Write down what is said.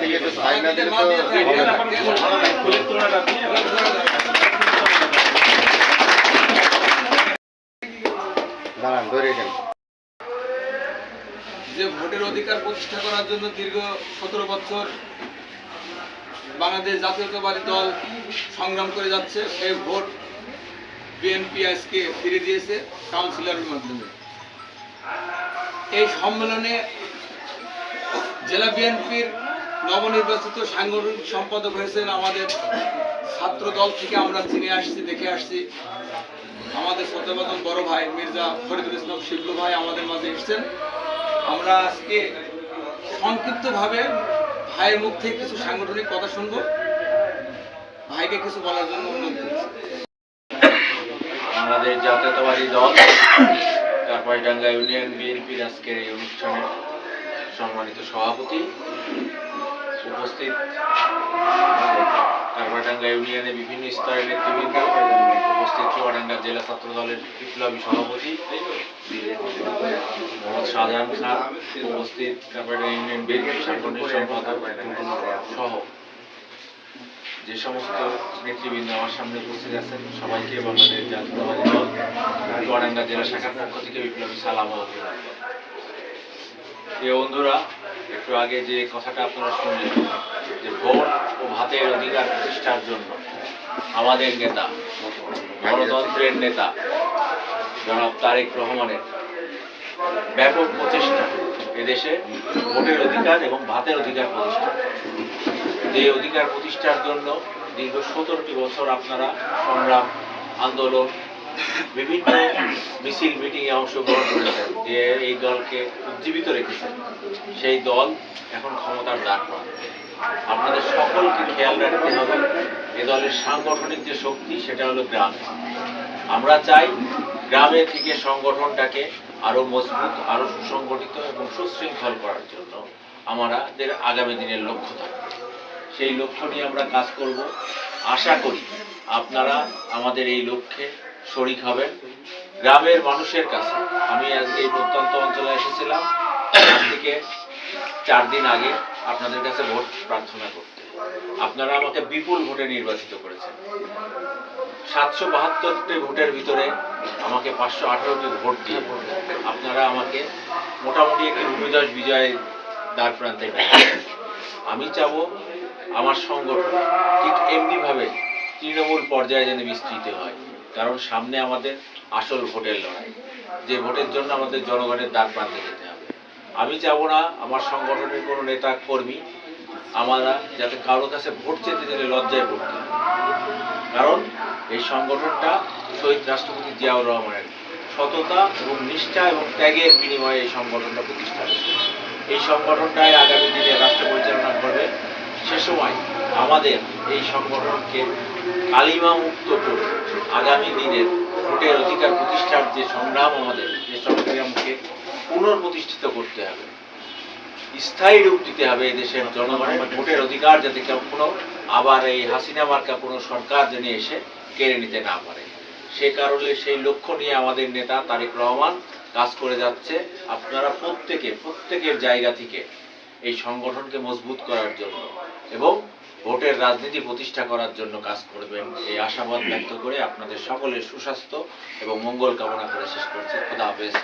থেকে না দিলে। দাঁড়ান ধরে যে ভোটের অধিকার প্রতিষ্ঠা করার জন্য দীর্ঘ সতেরো বছর বাংলাদেশ জাতীয়তাবাদী দল সংগ্রাম করে যাচ্ছে সেই ভোট বিএনপি আজকে ফিরে দিয়েছে কাউন্সিলরের মাধ্যমে। এই সম্মেলনে জেলা বিএনপির নবনির্বাচিত সাংগঠনিক সম্পাদক হয়েছেন আমাদের ছাত্র দল থেকে আমরা চিনে আসছি, দেখে আসছি। আমাদের শ্রদ্ধাবাদন বড় ভাই মির্জা ফরিদুল ইসলাম শিবলু ভাই আমাদের মাঝে এসেছেন। আমরা আজকে সংক্ষিপ্তভাবে ভাইয়ের মুখ থেকে কিছু সাংগঠনিক কথা শুনব। ভাইকে কিছু বলার জন্য অনুরোধ করছি। আমাদের জাতীয়তাবাদী দল কারপাইডাঙ্গা ইউনিয়ন বিএনপির আজকের এই অনুষ্ঠানের সম্মানিত সভাপতি, উপস্থিত কারপাইডাঙ্গা ইউনিয়নের বিভিন্ন স্তরের নেতৃবৃন্দ উপস্থিত চুয়াডাঙ্গা জেলা ছাত্র দলের বিপ্লবী সভাপতি, মোহাম্মদ শাহজাহান খান, উপস্থিত কারপাইডাঙ্গা ইউনিয়ন বিএনপির সাংগঠনিক সম্পাদক সহ যে সমস্ত নেতৃবৃন্দ আমার সামনে উপস্থিত আছেন, সবাইকে বাংলাদেশ জাতীয়তাবাদী দল, চুয়াডাঙ্গা জেলা শাখার পক্ষ থেকে বিপ্লবী সালাম প্রিয় বন্ধুরা, একটু আগে যে কথাটা আপনারা শুনলেন, যে ভোট ও ভাতের অধিকার প্রতিষ্ঠার জন্য আমাদের নেতা, গণতন্ত্রের নেতা, জনাব তারেক রহমানের ব্যাপক প্রচেষ্টা এদেশে ভোটের অধিকার এবং ভাতের অধিকার প্রতিষ্ঠা। যে অধিকার প্রতিষ্ঠার জন্য দীর্ঘ সতেরোটি বছর আপনারা সংগ্রাম, আন্দোলন, বিভিন্ন মিছিল, মিটিংয়ে অংশগ্রহণ করেছেন যে এই দলকে উজ্জীবিত রেখেছেন। সেই দল এখন ক্ষমতার দ্বার প্রান্তে। আপনাদের সকলকে খেয়াল রাখতে হবে, এ দলের সাংগঠনিক যে শক্তি, সেটা হলো গ্রাম। আমরা চাই গ্রামে থেকে সংগঠনটাকে আরও মজবুত, আরও সুসংগঠিত এবং সুশৃঙ্খল করার জন্য আমাদের আগামী দিনের লক্ষ্য থাকবে সেই লক্ষ্য নিয়ে আমরা কাজ করব। আশা করি আপনারা আমাদের এই লক্ষ্যে শরিক হবেন। গ্রামের মানুষের কাছে। আমি আজকে এই প্রত্যন্ত অঞ্চলে এসেছিলাম। থেকে চার দিন আগে আপনাদের কাছে ভোট প্রার্থনা করতে। আপনারা আমাকে বিপুল ভোটে নির্বাচিত করেছেন। সাতশো বাহাত্তরটি ভোটের ভিতরে আমাকে পাঁচশো আঠারোটি ভোট দিয়ে আপনারা আমাকে মোটামুটি একটি ভূমিদশ বিজয় দ্বার প্রান্তে আমি চাবো আমার সংগঠন ঠিক এমনিভাবে তৃণমূল পর্যায়ে যেন বিস্তৃত হয়। কারণ সামনে আমাদের আসল ভোটের লড়াই। যে ভোটের জন্য আমাদের জনগণের দ্বার প্রান্তে যেতে হবে। আমি চাবো না, আমার সংগঠনের কোনো নেতা, কর্মী, আমরা যাতে কারোর কাছে ভোট চেতে গেলে লজ্জায় পড়তে কারণ এই সংগঠনটা শহীদ রাষ্ট্রপতি জিয়াউর রহমানের সততা এবং নিষ্ঠা এবং ত্যাগের বিনিময়ে এই সংগঠনটা প্রতিষ্ঠা এই সংগঠনটাই আগামী দিনে রাষ্ট্র পরিচালনা করবে। সে সময় আমাদের এই সংগঠনকে কালিমা মুক্ত করে আগামী দিনের ভোটের অধিকার প্রতিষ্ঠার যে সংগ্রাম আমাদের, যে সংগ্রামকে পুনঃপ্রতিষ্ঠিত করতে হবে। স্থায়ী রূপ দিতে হবে দেশের জনগণের ভোটের অধিকার যাতে কেউ কোনো আবার এই হাসিনা মার্কা কোনো সরকার যেন এসে কেড়ে নিতে না পারে। সে কারণে সেই লক্ষ্য নিয়ে আমাদের নেতা তারেক রহমান কাজ করে যাচ্ছে। আপনারা প্রত্যেকে, প্রত্যেকের জায়গা থেকে এই সংগঠনকে মজবুত করার জন্য। এবং ভোটের রাজনীতি প্রতিষ্ঠা করার জন্য কাজ করবেন এই আশাবাদ ব্যক্ত করে আপনাদের সকলের সুস্বাস্থ্য এবং মঙ্গল কামনা করে শেষ করছি। খোদা হাফেজ।